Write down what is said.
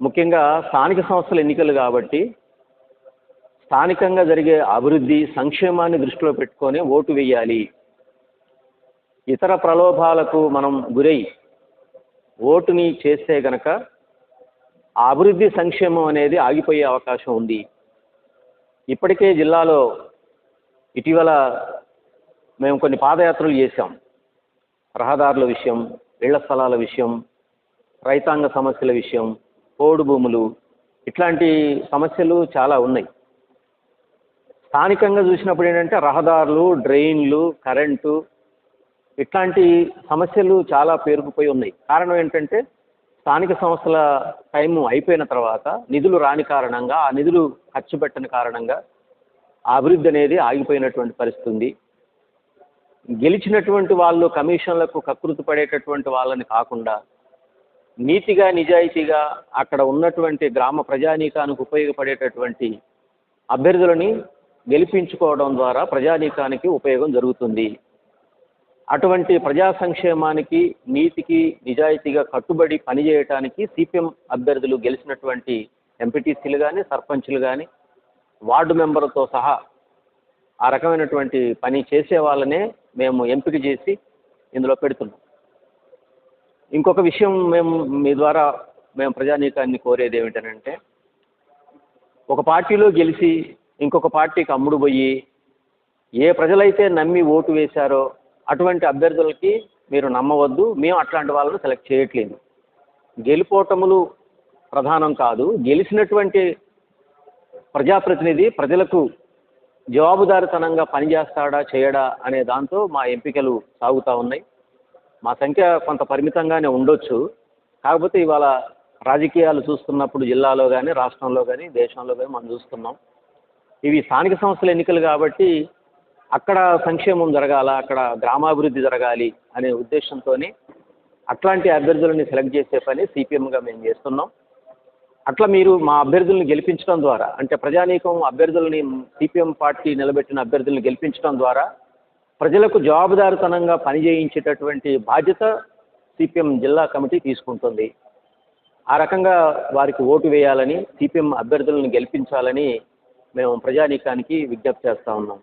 ముఖ్యంగా స్థానిక సంస్థల ఎన్నికలు కాబట్టి స్థానికంగా జరిగే అభివృద్ధి సంక్షేమాన్ని దృష్టిలో పెట్టుకొని ఓటు వేయాలి. ఇతర ప్రలోభాలకు మనం గురై ఓటుని చేస్తే గనక అభివృద్ధి సంక్షేమం అనేది ఆగిపోయే అవకాశం ఉంది. ఇప్పటికే జిల్లాలో ఇటీవల మేము కొన్ని పాదయాత్రలు చేశాం. రహదారుల విషయం ఇళ్ళ స్థలాల విషయం రైతాంగ సమస్యల విషయం పోడు భూములు ఇట్లాంటి సమస్యలు చాలా ఉన్నాయి. స్థానికంగా చూసినప్పుడు ఏంటంటే రహదారులు డ్రైన్లు కరెంటు ఇట్లాంటి సమస్యలు చాలా పేరుకుపోయి ఉన్నాయి. కారణం ఏంటంటే స్థానిక సంస్థల టైం అయిపోయిన తర్వాత నిధులు రాని కారణంగా ఆ నిధులు ఖర్చు పెట్టని కారణంగా అభివృద్ధి అనేది ఆగిపోయినటువంటి పరిస్థితి ఉంది. గెలిచినటువంటి వాళ్ళు కమిషన్లకు కకృతి పడేటటువంటి వాళ్ళని కాకుండా నీతిగా నిజాయితీగా అక్కడ ఉన్నటువంటి గ్రామ ప్రజానీకానికి ఉపయోగపడేటటువంటి అభ్యర్థులని గెలిపించుకోవడం ద్వారా ప్రజానీకానికి ఉపయోగం జరుగుతుంది. అటువంటి ప్రజా సంక్షేమానికి నీతికి నిజాయితీగా కట్టుబడి పనిచేయటానికి సిపిఎం అభ్యర్థులు గెలిచినటువంటి ఎంపీటీసీలు కానీ సర్పంచ్లు కానీ వార్డు మెంబర్తో సహా ఆ రకమైనటువంటి పని చేసే వాళ్ళనే మేము ఎంపిక చేసి ఇందులో పెడుతున్నాం. ఇంకొక విషయం మేము మీ ద్వారా మేము ప్రజానీకాన్ని కోరేది ఏమిటనంటే ఒక పార్టీలో గెలిచి ఇంకొక పార్టీకి అమ్ముడు పోయి ఏ ప్రజలైతే నమ్మి ఓటు వేశారో అటువంటి అభ్యర్థులకి మీరు నమ్మవద్దు మేము అట్లాంటి వాళ్ళను సెలెక్ట్ చేయట్లేదు. గెలుపోటములు ప్రధానం కాదు గెలిచినటువంటి ప్రజాప్రతినిధి ప్రజలకు జవాబుదారితనంగా పనిచేస్తాడా చేయడా అనే దాంతో మా ఎంపికలు సాగుతూ ఉన్నాయి. మా సంఖ్య కొంత పరిమితంగానే ఉండొచ్చు. కాకపోతే ఇవాళ రాజకీయాలు చూస్తున్నప్పుడు జిల్లాలో కానీ రాష్ట్రంలో కానీ దేశంలో కానీ మనం చూస్తున్నాం. ఇవి స్థానిక సంస్థల ఎన్నికలు కాబట్టి అక్కడ సంక్షేమం జరగాల అక్కడ గ్రామాభివృద్ధి జరగాలి అనే ఉద్దేశంతో అట్లాంటి అభ్యర్థులని సెలెక్ట్ చేసే పని సిపిఎంగా మేము చేస్తున్నాం. అట్లా మీరు మా అభ్యర్థుల్ని గెలిపించడం ద్వారా అంటే ప్రజానీకం అభ్యర్థులని సిపిఎం పార్టీ నిలబెట్టిన అభ్యర్థుల్ని గెలిపించడం ద్వారా ప్రజలకు జవాబుదారితనంగా పనిచేయించేటటువంటి బాధ్యత సిపిఎం జిల్లా కమిటీ తీసుకుంటుంది. ఆ రకంగా వారికి ఓటు వేయాలని సిపిఎం అభ్యర్థులను గెలిపించాలని మేము ప్రజానీకానికి విజ్ఞప్తి చేస్తా ఉన్నాం.